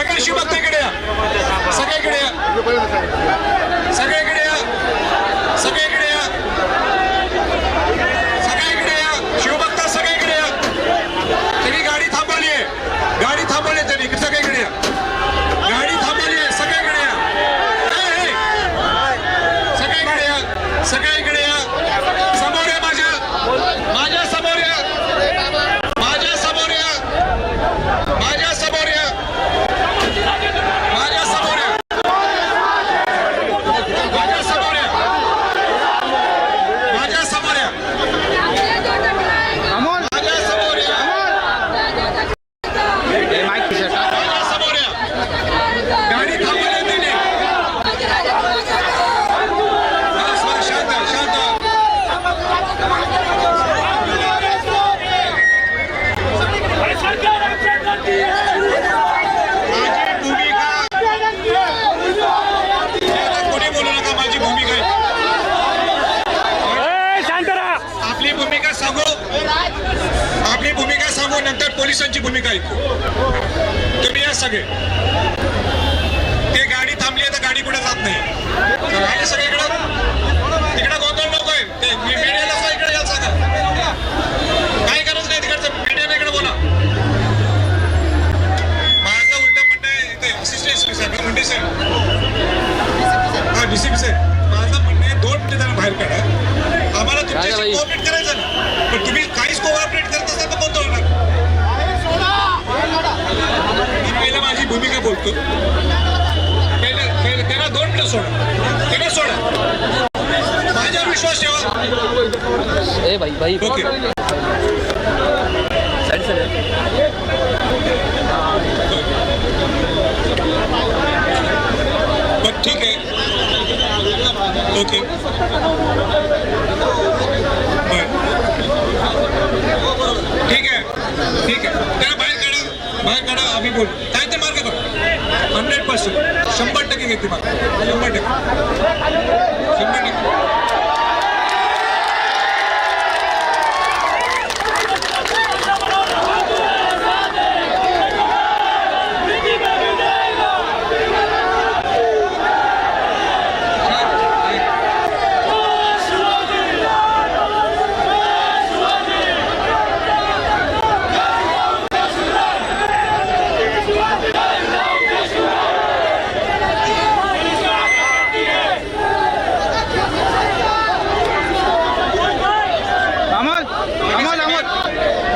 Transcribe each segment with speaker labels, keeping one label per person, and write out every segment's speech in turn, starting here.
Speaker 1: सगळे शिवभक्ताकडे या. सगळ्याकडे या. पोलिसांची भूमिका ऐकू. तुम्ही या सगळे. ते गाडी थांबली आहे तर गाडी पुढे जात नाही. तर आले सगळे इकडं. तिकडे गोंधळ नको आहे ते मी- मीडियाला सुद्धा इकडे या सांगा काही गरज नाही तिकडचं. मीडियाने इकडे बोला. माझं उलट म्हणणं आहे ते असिस्टंट एसपी साहेब. मुंडे साहेब. हा डीसीपी साहेब. माझी भूमिका बोलतो पहिले पहिले त्यांना दोन मिनिटं सोडा. त्यांना सोडा. माझ्यावर विश्वास ठेवा.
Speaker 2: ए भाई भाई
Speaker 1: ओके.
Speaker 2: साइड से
Speaker 1: पण ठीक आहे. ओके. बरं. ठीक आहे. ठीक आहे. त्याला बाहेर काढा. बाहेर काढा. आम्ही बोलू. काय ते मार्ग बघा हंड्रेड पर्सेंट. शंभर टक्के घेते मला. शंभर टक्के. शंभर टक्के
Speaker 3: अमोल अमोल अमोल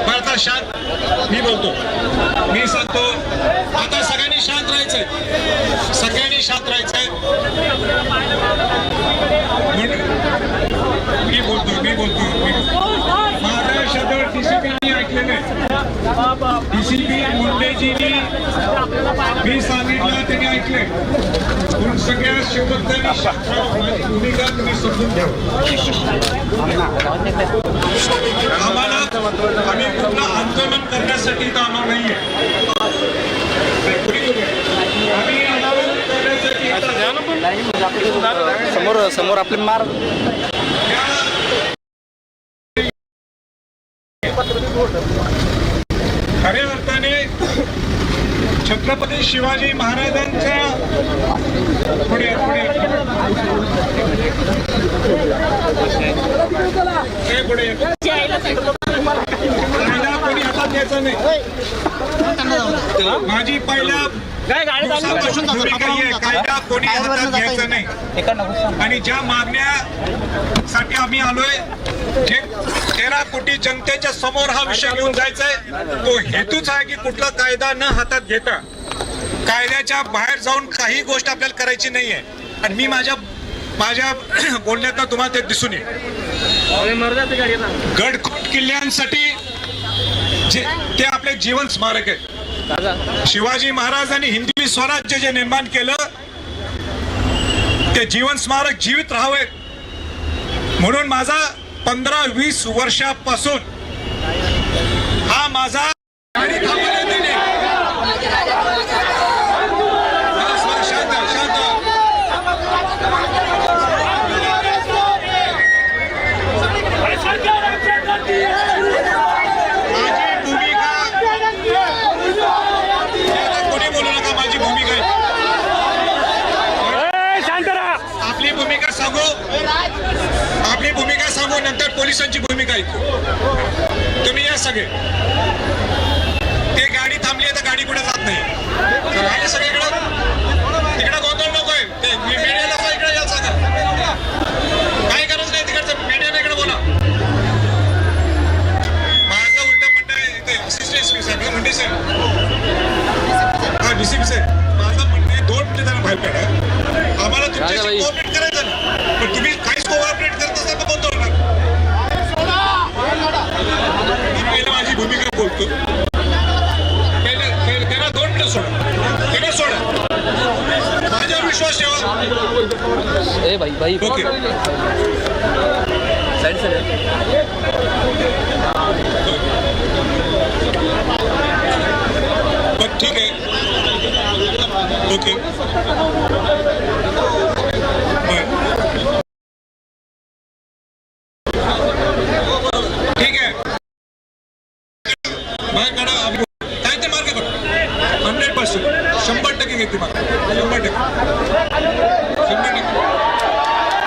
Speaker 1: बरं आता शांत मी बोलतो मी सांगतो आता सगळ्यांनी शांत राहायचंय सगळ्यांनी शांत राहायचंय म्हण- मी बोलतो मी बोलतो मी- माझा शब्द डीसीपीनी ऐकलेले डीसीपी मुंडेजीनी मी सांगितलं त्यांनी ऐकले पण सगळ्या शिवभक्तांनी भूमिका तुम्ही समजून घ्या. आम्हाला आम्ही आंदोलन करण्यासाठी नाहीये. आम्ही आंदोलन करण्यासाठी
Speaker 2: समोर समोर आपले मार.
Speaker 1: खऱ्या अर्थाने छत्रपती शिवाजी महाराजांच्या पुढे पुढे पुढे कायदा कोणी हातात घ्यायचा नाही. माझी पहिल्या
Speaker 3: काय गाडी
Speaker 1: दिवसापासून भूमिका आहे, कायदा कोणी हातात घ्यायचा नाही. आणि ज्या मागण्यासाठी आम्ही आलोय जे जनतेच्या समोर हा विषय घेऊन जायचा आहे तो हेतूच आहे की कुठला कायदा न हातात घेता कायद्याच्या बाहेर जाऊन काही गोष्ट आपल्याला करायची नाहीये. आणि मी माझ्या माझ्या बोलण्यात तुम्हाला ते दिसून येईल. गडकोट किल्ल्यांसाठी जे ते आपले जीवन स्मारक आहे शिवाजी महाराजांनी हिंदवी स्वराज्य जे निर्माण केलं ते जीवन स्मारक जीवित राहावे म्हणून माझा पंधरा वीस वर्षापासून हा माझा नंतर पोलिसांची भूमिका ऐकू. तुम्ही या सगळे. ते गाडी थांबली आहे तर गाडी पुढे जात नाही. आले सगळीकडं तिकडे गोंधळ नकोय. ते मीडियाला इकडे या काही गरज नाही तिकडचं. मीडियाने इकडे बोला. माझं उलट म्हणणं आहे असिस्टंट साहेब. साहेब. हा डीसीपी साहेब. माझं म्हणणं आहे दोन मिनिटं जरा बाहेर काढा आम्हाला तुमच्याशी. कोऑपरेट ना पण तुम्ही काहीच कोऑपरेट करत असाल तर कोणतं होणार मी पहिलं माझी पहिले- त्यांना दोन मिनिटं सोडा. सोडा. माझ्यावर विश्वास ठेवा.
Speaker 2: ए भाई भाई
Speaker 1: ओके.
Speaker 2: साइड से
Speaker 1: पण ठीक आहे. ओके बरं. ठीक आहे माझ्याकडं आम्ही- काय ते मार्ग बघ हंड्रेड पर्सेंट शंभर टक्के घेते मार्ग शंभर टक्के शंभर टक्के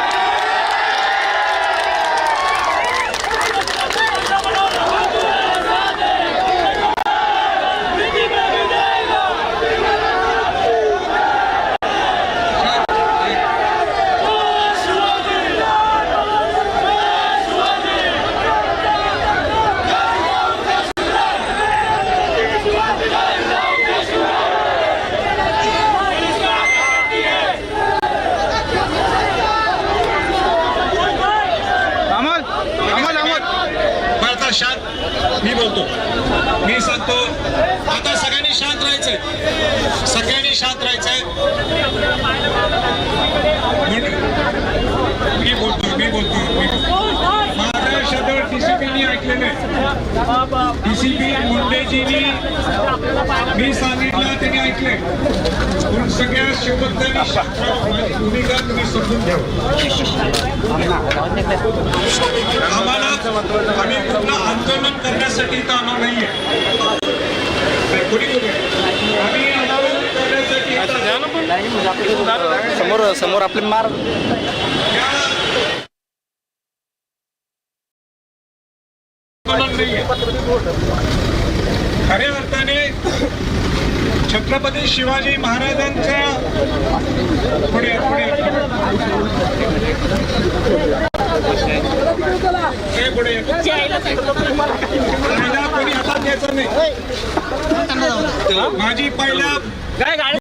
Speaker 3: अमोल अमोल अमोल
Speaker 1: बरं, आता शांत मी सांगतो आता सगळ्यांनी शांत राहायचंय. सगळ्यांनी शांत राहायचंय. मी बोलतो मी बोलतो मी बोलतो. माझं शब्द डीसीपीनी ऐकलेलं आहे. डीसीपी मुंडेजीनी मी सांगितलं त्यांनी ऐकलंय. पण सगळ्या शिवभक्तांनी भूमिका तुम्ही समजून घ्यावं आम्हाला आम्ही कुठलं आंदोलन करण्यासाठी इथं आम्हाला नाहीये. कोणी कोणी आम्ही आंदोलन करण्यासाठी इथं
Speaker 2: समोर समोर आपले मार.
Speaker 1: खऱ्या अर्थाने छत्रपती शिवाजी महाराजांच्या पुढे पुढे हे पुढे कायदा कोणी हातात घ्यायचा नाही माझी
Speaker 3: गाडी?